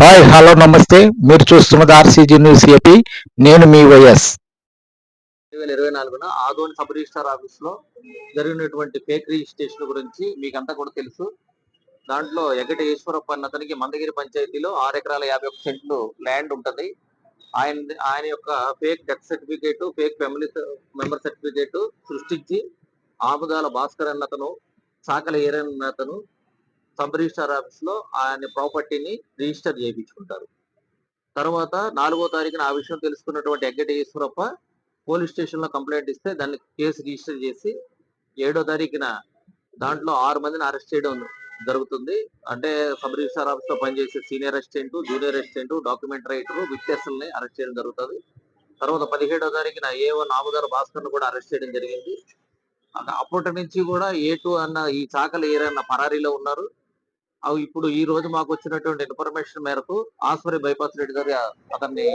Hi hello నమస్తే. మీరు చూస్తున్నది ఆర్సీజీ న్యూస్ ఏపీ. నేను మీ వైఎస్. రెండు వేల ఇరవై నాలుగున ఆదోని సబ్ రిజిస్టార్ ఆఫీస్లో జరిగినటువంటి ఫేక్ రిజిస్ట్రేషన్ గురించి మీకంతా కూడా తెలుసు. దాంట్లో ఎగటి ఈశ్వరప్ప అన్న అతనికి మందగిరి పంచాయతీలో ఆరు ఎకరాల యాభై ఒక్క సెంట్లు ల్యాండ్ ఉంటది. ఆయన ఆయన యొక్క fake death certificate fake family member certificate సృష్టించి ఆముదాల భాస్కర్ అన్న అతను సాకల ఏరన్ అతను సబ్ రిజిస్టార్ ఆఫీస్లో ఆయన ప్రాపర్టీని రిజిస్టర్ చేయించుకుంటారు. తర్వాత నాలుగో తారీఖున ఆ విషయం తెలుసుకున్నటువంటి ఎగ్గటి పోలీస్ స్టేషన్లో కంప్లైంట్ ఇస్తే దాన్ని కేసు రిజిస్టర్ చేసి ఏడో తారీఖున దాంట్లో ఆరు మందిని అరెస్ట్ చేయడం జరుగుతుంది. అంటే సబ్ రిజిస్టార్ ఆఫీస్లో పనిచేసే senior assistant junior assistant document writer విట్నెస్లని arrest చేయడం జరుగుతుంది. తర్వాత పదిహేడో తారీఖున ఏవో నామగారు భాస్కర్ కూడా అరెస్ట్ చేయడం జరిగింది. అప్పటి నుంచి కూడా ఏ టూ అన్న ఈ చాకలి ఏరన్న పరారీలో ఉన్నారు. ఇప్పుడు ఈ రోజు మాకు వచ్చినటువంటి ఇన్ఫర్మేషన్ మేరకు ఆస్వరి బైపాస్ రెడ్డి గారు అతన్ని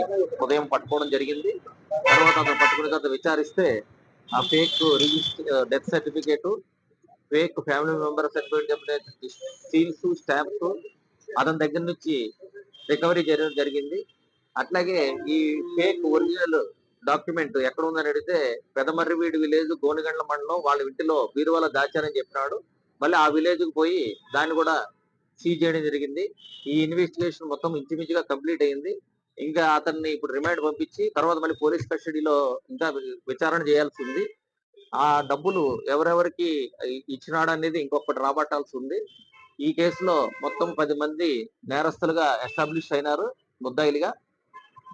ఉదయం పట్టుకోవడం జరిగింది. తర్వాత అతను పట్టుకున్న తర్వాత విచారిస్తే ఆ fake register death certificate fake family member certificate seals stamps అతని దగ్గర నుంచి రికవరీ చేయడం జరిగింది. అట్లాగే ఈ ఫేక్ ఒరిజినల్ డాక్యుమెంట్ ఎక్కడ ఉందని అడిగితే పెదమర్రివీడి విలేజ్ గోనిగండ్ల మండలం వాళ్ళ ఇంటిలో బీరువాల దాచారని చెప్పినాడు. మళ్ళీ ఆ విలేజ్కి పోయి దాన్ని కూడా సీజ్ చేయడం జరిగింది. ఈ ఇన్వెస్టిగేషన్ మొత్తం ఇంచుమించుగా కంప్లీట్ అయింది. ఇంకా అతన్ని ఇప్పుడు రిమాండ్ పంపించి తర్వాత మళ్ళీ పోలీస్ కస్టడీలో ఇంకా విచారణ చేయాల్సి ఉంది ఆ డబ్బులు ఎవరెవరికి ఇచ్చినాడు అనేది ఇంకొకటి రాబట్టాల్సి ఉంది ఈ కేసులో మొత్తం పది మంది నేరస్తులుగా ఎస్టాబ్లిష్ అయినారు ముద్దాయిలుగా.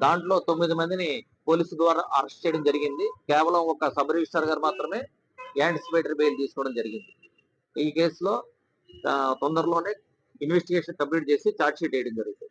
దాంట్లో తొమ్మిది మందిని పోలీసు ద్వారా అరెస్ట్ చేయడం జరిగింది. కేవలం ఒక సబ్ రిజిస్టర్ గారు మాత్రమే యాంటిసిపేటరీ బెయిల్ తీసుకోవడం జరిగింది. ఈ కేసులో తొందరలోనే ఇన్వెస్టిగేషన్ కంప్లీట్ చేసి ఛార్జ్ షీట్ వేయడం జరుగుతుంది.